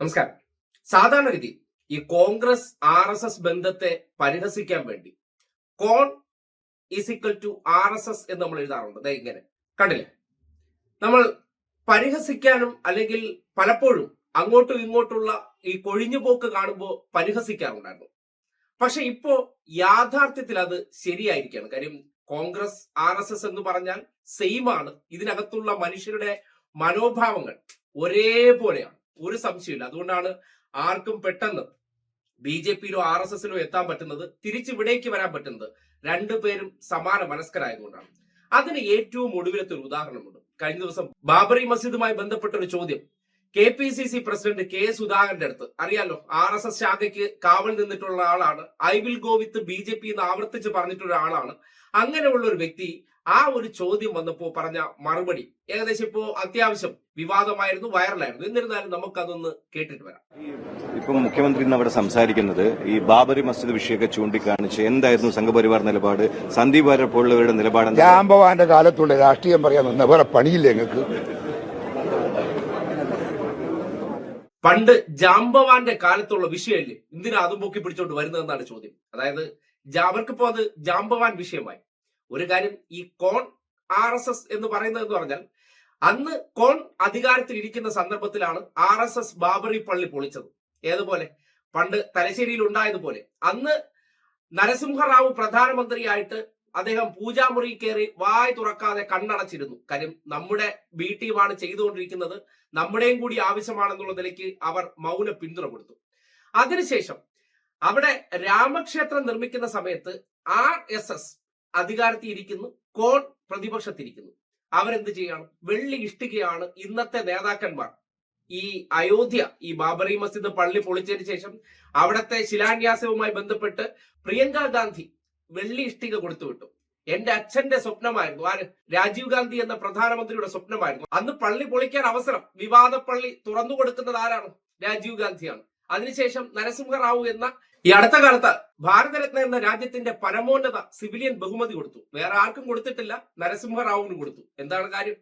നമസ്കാരം. സാധാരണഗതി ഈ Congress R S S ബന്ധത്തെ പരിഹസിക്കാൻ വേണ്ടി Con is equal to R S S എന്ന് നമ്മൾ എഴുതാറുണ്ട്. ദേ ഇങ്ങനെ. കണ്ടില്ലേ? നമ്മൾ പരിഹസിക്കാനും അല്ലെങ്കിൽ പലപ്പോഴും അങ്ങോട്ടും ഇങ്ങോട്ടുള്ള ഈ കൊഴിഞ്ഞുപോക്ക് കാണുമ്പോൾ പരിഹസിക്കാറുണ്ടായിരുന്നു. പക്ഷെ ഇപ്പോ യാഥാർത്ഥ്യത്തിൽ അത് ശരിയായിരിക്കുകയാണ്. കാര്യം കോൺഗ്രസ് ആർ എസ് എസ് എന്ന് പറഞ്ഞാൽ സെയിം ആണ്. ഇതിനകത്തുള്ള മനുഷ്യരുടെ മനോഭാവങ്ങൾ ഒരേപോലെയാണ്. ഒരു സംശയമില്ല അതുകൊണ്ടാണ് ആർക്കും പെട്ടെന്ന് ബി ജെ പിയിലോ ആർ എസ് എസിലോ എത്താൻ പറ്റുന്നത് തിരിച്ച് ഇവിടേക്ക് വരാൻ പറ്റുന്നത് രണ്ടുപേരും സമാന മനസ്കരായതുകൊണ്ടാണ്. അതിന് ഏറ്റവും ഒടുവിലത്തെ ഒരു ഉദാഹരണമുണ്ട്. കഴിഞ്ഞ ദിവസം ബാബറി മസ്ജിദുമായി ബന്ധപ്പെട്ട ഒരു ചോദ്യം. K P C C president K സുധാകരന്റെ അടുത്ത്. അറിയാലോ ആർ എസ് എസ് ശാഖയ്ക്ക് കാവൽ നിന്നിട്ടുള്ള ആളാണ്. I will go with B J P എന്ന് ആവർത്തിച്ച് പറഞ്ഞിട്ടുള്ള ആളാണ് അങ്ങനെയുള്ള ഒരു വ്യക്തി ആ ഒരു ചോദ്യം വന്നപ്പോ പറഞ്ഞ മറുപടി ഏകദേശം ഇപ്പോ അത്യാവശ്യം വിവാദമായിരുന്നു വൈറലായിരുന്നു. എന്നിരുന്നാലും നമുക്കതൊന്ന് കേട്ടിട്ട് വരാം. ഇപ്പം മുഖ്യമന്ത്രി ഇന്ന് അവിടെ സംസാരിക്കുന്നത് ഈ ബാബറി മസ്ജിദ് വിഷയമൊക്കെ ചൂണ്ടിക്കാണിച്ച് എന്തായിരുന്നു സംഘപരിവാർ നിലപാട്? സന്ദീപ് വാര്യർ പോലുള്ളവരുടെ നിലപാട് രാംഭവാന്റെ കാലത്തുള്ള രാഷ്ട്രീയം പറയാൻ നിന്ന വേറെ പണിയില്ല ഞങ്ങൾക്ക് പണ്ട് ജാംബവാന്റെ കാലത്തുള്ള വിഷയമല്ലേ? എന്തിനാ അതും പൊക്കി പിടിച്ചോണ്ട് വരുന്നതെന്നാണ് ചോദ്യം. അതായത് അവർക്കിപ്പോ അത് ജാംബവാൻ വിഷയമായി. ഒരു കാര്യം ഈ കോൺ ആർ എസ് എസ് എന്ന് പറയുന്നത് എന്ന് പറഞ്ഞാൽ അന്ന് കോൺ അധികാരത്തിൽ ഇരിക്കുന്ന സന്ദർഭത്തിലാണ് ആർ എസ് എസ് ബാബറി പള്ളി പൊളിച്ചത്. ഏതുപോലെ? പണ്ട് തലശ്ശേരിയിൽ ഉണ്ടായതുപോലെ. അന്ന് നരസിംഹറാവു പ്രധാനമന്ത്രിയായിട്ട് അദ്ദേഹം പൂജാമുറി കയറി വായ് തുറക്കാതെ കണ്ണടച്ചിരുന്നു. കാര്യം നമ്മുടെ ബി ടീമാണ് ചെയ്തുകൊണ്ടിരിക്കുന്നത്. നമ്മുടെയും കൂടി ആവശ്യമാണെന്നുള്ള നിലയ്ക്ക് അവർ മൗന പിന്തുണ കൊടുത്തു. അതിനുശേഷം അവിടെ രാമക്ഷേത്രം നിർമ്മിക്കുന്ന സമയത്ത് ആർ എസ് എസ് അധികാരത്തിൽ ഇരിക്കുന്നു കോൺ പ്രതിപക്ഷത്തിരിക്കുന്നു. അവരെന്ത് ചെയ്യാണ്? വെള്ളി ഇഷ്ടികയാണ് ഇന്നത്തെ നേതാക്കന്മാർ. ഈ അയോധ്യ ഈ ബാബറി മസ്ജിദ് പള്ളി പൊളിച്ചതിന് ശേഷം അവിടത്തെ ശിലാന്യാസവുമായി ബന്ധപ്പെട്ട് പ്രിയങ്ക ഗാന്ധി വെള്ളി ഇഷ്ടിക കൊടുത്തുവിട്ടു എന്റെ അച്ഛന്റെ സ്വപ്നമായിരുന്നു ആര്? രാജീവ് ഗാന്ധി എന്ന പ്രധാനമന്ത്രിയുടെ സ്വപ്നമായിരുന്നു. അന്ന് പള്ളി പൊളിക്കാൻ അവസരം വിവാദ പള്ളി തുറന്നു കൊടുക്കുന്നത് ആരാണ്? രാജീവ് ഗാന്ധിയാണ്. അതിനുശേഷം നരസിംഹറാവു എന്ന ഈ അടുത്ത കാലത്ത് ഭാരതരത്ന എന്ന രാജ്യത്തിന്റെ പരമോന്നത സിവിലിയൻ ബഹുമതി കൊടുത്തു. വേറെ ആർക്കും കൊടുത്തിട്ടില്ല. നരസിംഹറാവുവിന് കൊടുത്തു. എന്താണ് കാര്യം?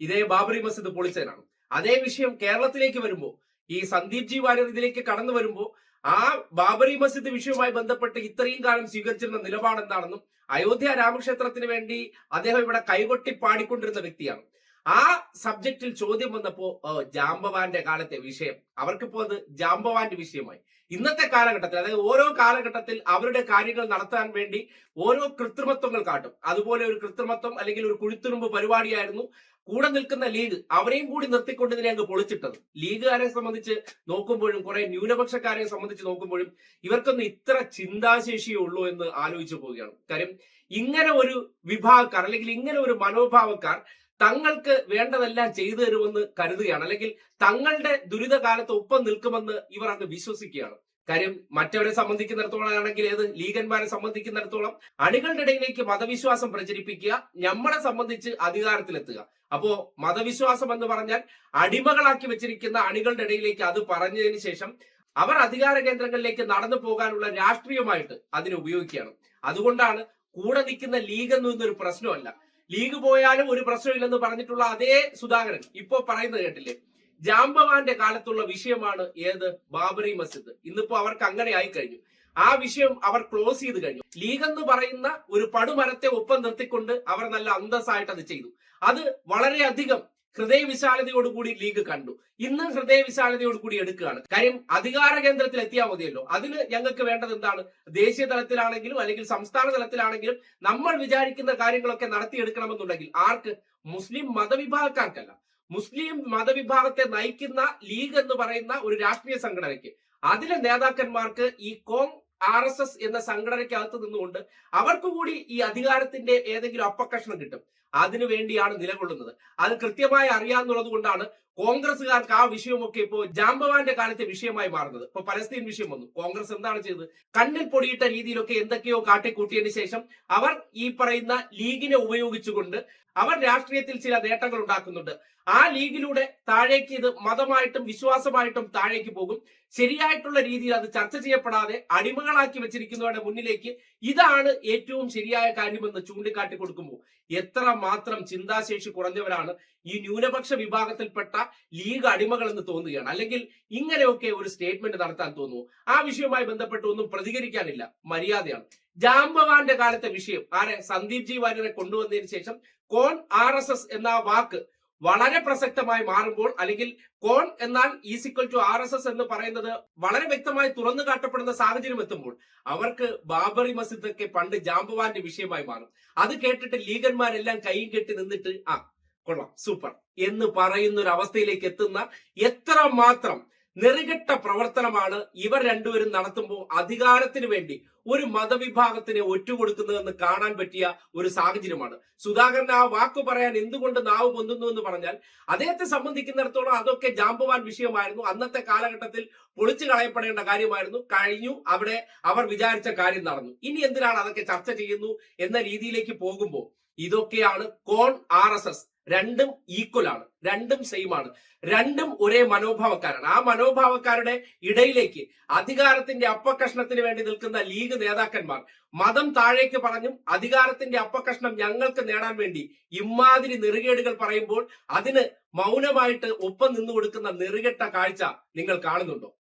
ഇതേ ബാബറി മസ്ജിദ് പൊളിച്ചതിനാണ്. അതേ വിഷയം കേരളത്തിലേക്ക് വരുമ്പോൾ ഈ സന്ദീപ് ജി വാര്യർ ഇതിലേക്ക് കടന്നു വരുമ്പോൾ ആ ബാബറി മസ്ജിദ് വിഷയവുമായി ബന്ധപ്പെട്ട് ഇത്രയും കാലം സ്വീകരിച്ചിരുന്ന നിലപാട് എന്താണെന്നും അയോധ്യ രാമക്ഷേത്രത്തിന് വേണ്ടി അദ്ദേഹം ഇവിടെ കൈകൊട്ടി പാടിക്കൊണ്ടിരുന്ന വ്യക്തിയാണ്. ആ സബ്ജക്റ്റിൽ ചോദ്യം വന്നപ്പോ ജാംബവാന്റെ കാലത്തെ വിഷയം. അവർക്കിപ്പോ അത് ജാംബവാന്റെ വിഷയമായി. ഇന്നത്തെ കാലഘട്ടത്തിൽ അതായത് ഓരോ കാലഘട്ടത്തിൽ അവരുടെ കാര്യങ്ങൾ നടത്താൻ വേണ്ടി ഓരോ കൃത്രിമത്വങ്ങൾ കാട്ടും. അതുപോലെ ഒരു കൃത്രിമത്വം അല്ലെങ്കിൽ ഒരു കുഴിത്തുരുമ്പ് പരിപാടിയായിരുന്നു. കൂടെ നിൽക്കുന്ന ലീഗ് അവരെയും കൂടി നിർത്തിക്കൊണ്ട് ഇതിനെ അങ്ങ് പൊളിച്ചിട്ടത്. ലീഗുകാരെ സംബന്ധിച്ച് നോക്കുമ്പോഴും കുറെ ന്യൂനപക്ഷക്കാരെ സംബന്ധിച്ച് നോക്കുമ്പോഴും ഇവർക്കൊന്നും ഇത്ര ചിന്താശേഷിയേ ഉള്ളൂ എന്ന് ആലോചിച്ചു പോവുകയാണ്. കാര്യം ഇങ്ങനെ ഒരു വിഭാഗക്കാർ അല്ലെങ്കിൽ ഇങ്ങനെ ഒരു മനോഭാവക്കാർ തങ്ങൾക്ക് വേണ്ടതെല്ലാം ചെയ്തു തരുമെന്ന് കരുതുകയാണ്. അല്ലെങ്കിൽ തങ്ങളുടെ ദുരിതകാലത്ത് ഒപ്പം നിൽക്കുമെന്ന് ഇവർ അങ്ങ് വിശ്വസിക്കുകയാണ്. കാര്യം മറ്റവരെ സംബന്ധിക്കുന്നിടത്തോളം ആണെങ്കിൽ ഏത്? ലീഗന്മാരെ സംബന്ധിക്കുന്നിടത്തോളം അണികളുടെ ഇടയിലേക്ക് മതവിശ്വാസം പ്രചരിപ്പിക്കുക നമ്മളെ സംബന്ധിച്ച് അധികാരത്തിലെത്തുക. അപ്പോ മതവിശ്വാസം എന്ന് പറഞ്ഞാൽ അടിമകളാക്കി വെച്ചിരിക്കുന്ന അണികളുടെ ഇടയിലേക്ക് അത് പറഞ്ഞതിന് ശേഷം അവർ അധികാര കേന്ദ്രങ്ങളിലേക്ക് നടന്നു പോകാനുള്ള രാഷ്ട്രീയമായിട്ട് അതിനെ ഉപയോഗിക്കുകയാണ്. അതുകൊണ്ടാണ് കൂടെ നിൽക്കുന്ന ലീഗ് എന്നൊരു പ്രശ്നമല്ല. ലീഗ് പോയാലും ഒരു പ്രശ്നമില്ലെന്ന് പറഞ്ഞിട്ടുള്ള അതേ സുധാകരൻ ഇപ്പോ പറയുന്നത് കേട്ടില്ലേ? ജാംബവാന്റെ കാലത്തുള്ള വിഷയമാണ് ഏത്? ബാബറി മസ്ജിദ്. ഇന്നിപ്പോ അവർക്ക് അങ്ങനെ ആയി കഴിഞ്ഞു. ആ വിഷയം അവർ ക്ലോസ് ചെയ്ത് കഴിഞ്ഞു. ലീഗ് എന്ന് പറയുന്ന ഒരു പടുമരത്തെ ഒപ്പം നിർത്തിക്കൊണ്ട് അവർ നല്ല അന്തസ്സായിട്ട് അത് ചെയ്തു. അത് വളരെയധികം ഹൃദയവിശാലതയോടുകൂടി ലീഗ് കണ്ടു. ഇന്ന് ഹൃദയവിശാലതയോടുകൂടി എടുക്കുകയാണ്. കാര്യം അധികാര കേന്ദ്രത്തിൽ എത്തിയാൽ മതിയല്ലോ. അതിന് ഞങ്ങൾക്ക് വേണ്ടത് എന്താണ്? ദേശീയ തലത്തിലാണെങ്കിലും അല്ലെങ്കിൽ സംസ്ഥാന തലത്തിലാണെങ്കിലും നമ്മൾ വിചാരിക്കുന്ന കാര്യങ്ങളൊക്കെ നടത്തിയെടുക്കണമെന്നുണ്ടെങ്കിൽ ആർക്ക്? മുസ്ലിം മതവിഭാഗക്കാർക്കല്ല. മുസ്ലിം മതവിഭാഗത്തെ നയിക്കുന്ന ലീഗ് എന്ന് പറയുന്ന ഒരു രാഷ്ട്രീയ സംഘടനയ്ക്ക്. അതിലെ നേതാക്കന്മാർക്ക് ഈ കോങ് ആർ എസ് എസ് എന്ന സംഘടനയ്ക്കകത്ത് നിന്നുകൊണ്ട് അവർക്ക് കൂടി ഈ അധികാരത്തിന്റെ ഏതെങ്കിലും അപ്പക്കഷണം കിട്ടും. അതിനു വേണ്ടിയാണ് നിലകൊള്ളുന്നത്. അത് കൃത്യമായി അറിയാന്നുള്ളത് കൊണ്ടാണ് കോൺഗ്രസ്സുകാർക്ക് ആ വിഷയമൊക്കെ ഇപ്പോ ജാംബവാന്റെ കാലത്തെ വിഷയമായി മാറുന്നത്. ഇപ്പൊ പലസ്തീൻ വിഷയം വന്നു. കോൺഗ്രസ് എന്താണ് ചെയ്തത്? കണ്ണിൽ പൊടിയിട്ട രീതിയിലൊക്കെ എന്തൊക്കെയോ കാട്ടിക്കൂട്ടിയതിനു ശേഷം അവർ ഈ പറയുന്ന ലീഗിനെ ഉപയോഗിച്ചുകൊണ്ട് അവർ രാഷ്ട്രീയത്തിൽ ചില നേട്ടങ്ങൾ ഉണ്ടാക്കുന്നുണ്ട്. ആ ലീഗിലൂടെ താഴേക്ക് ഇത് മതമായിട്ടും വിശ്വാസമായിട്ടും താഴേക്ക് പോകും. ശരിയായിട്ടുള്ള രീതിയിൽ അത് ചർച്ച ചെയ്യപ്പെടാതെ അടിമകളാക്കി വെച്ചിരിക്കുന്നവരുടെ മുന്നിലേക്ക് ഇതാണ് ഏറ്റവും ശരിയായ കാര്യമെന്ന് ചൂണ്ടിക്കാട്ടി കൊടുക്കുമ്പോൾ എത്ര മാത്രം ചിന്താശേഷി കുറഞ്ഞവരാണ് ഈ ന്യൂനപക്ഷ വിഭാഗത്തിൽപ്പെട്ട ലീഗ് അടിമകൾ എന്ന് തോന്നുകയാണ്. അല്ലെങ്കിൽ ഇങ്ങനെയൊക്കെ ഒരു സ്റ്റേറ്റ്മെന്റ് നടത്താൻ തോന്നുന്നു. ആ വിഷയവുമായി ബന്ധപ്പെട്ട് ഒന്നും പ്രതികരിക്കാനില്ല. മര്യാദയാണ്. ജാംബവാന്റെ കാലത്തെ വിഷയം ആരെ? സന്ദീപ് ജി വാര്യരെ കൊണ്ടുവന്നതിന് ശേഷം കോൺ ആർ എന്ന വാക്ക് വളരെ പ്രസക്തമായി മാറുമ്പോൾ അല്ലെങ്കിൽ കോൺ എന്നാൽ is equal to R S S എന്ന് പറയുന്നത് വളരെ വ്യക്തമായി തുറന്നു കാട്ടപ്പെടുന്ന സാഹചര്യം എത്തുമ്പോൾ അവർക്ക് ബാബറി മസ്ജിദ് ഒക്കെ പണ്ട് ജാംബവാന്റെ വിഷയമായി മാറും. അത് കേട്ടിട്ട് ലീഗന്മാരെല്ലാം കൈയും കെട്ടി നിന്നിട്ട് ആ കൊള്ളാം സൂപ്പർ എന്ന് പറയുന്ന ഒരു അവസ്ഥയിലേക്ക് എത്തുന്ന എത്ര മാത്രം നെറുകെട്ട പ്രവർത്തനമാണ് ഇവർ രണ്ടുപേരും നടത്തുമ്പോൾ അധികാരത്തിന് വേണ്ടി ഒരു മതവിഭാഗത്തിനെ ഒറ്റുകൊടുക്കുന്നതെന്ന് കാണാൻ പറ്റിയ ഒരു സാഹചര്യമാണ്. സുധാകരൻ ആ വാക്ക് പറയാൻ എന്തുകൊണ്ട് നാവ് പൊന്തുന്നു എന്ന് പറഞ്ഞാൽ അദ്ദേഹത്തെ സംബന്ധിക്കുന്നിടത്തോളം അതൊക്കെ ജാമ്പവാൻ വിഷയമായിരുന്നു. അന്നത്തെ കാലഘട്ടത്തിൽ പൊളിച്ചു കളയപ്പെടേണ്ട കാര്യമായിരുന്നു. കഴിഞ്ഞു. അവിടെ അവർ വിചാരിച്ച കാര്യം നടന്നു. ഇനി എന്തിനാണ് അതൊക്കെ ചർച്ച ചെയ്യുന്നു എന്ന രീതിയിലേക്ക് പോകുമ്പോൾ ഇതൊക്കെയാണ് കോൺ ആർ എസ് എസ്. രണ്ടും ഈക്വൽ ആണ്. രണ്ടും സെയിം ആണ്. രണ്ടും ഒരേ മനോഭാവക്കാരാണ്. ആ മനോഭാവക്കാരുടെ ഇടയിലേക്ക് അധികാരത്തിന്റെ അപ്പകഷ്ണത്തിന് വേണ്ടി നിൽക്കുന്ന ലീഗ് നേതാക്കന്മാർ മതം താഴേക്ക് പറഞ്ഞും അധികാരത്തിന്റെ അപ്പകഷ്ണം ഞങ്ങൾക്ക് നേടാൻ വേണ്ടി ഇമാതിരി നെറുകേടുകൾ പറയുമ്പോൾ അതിന് മൗനമായിട്ട് ഒപ്പം നിന്നു കൊടുക്കുന്ന നെറുകെട്ട കാഴ്ച നിങ്ങൾ കാണുന്നുണ്ടോ?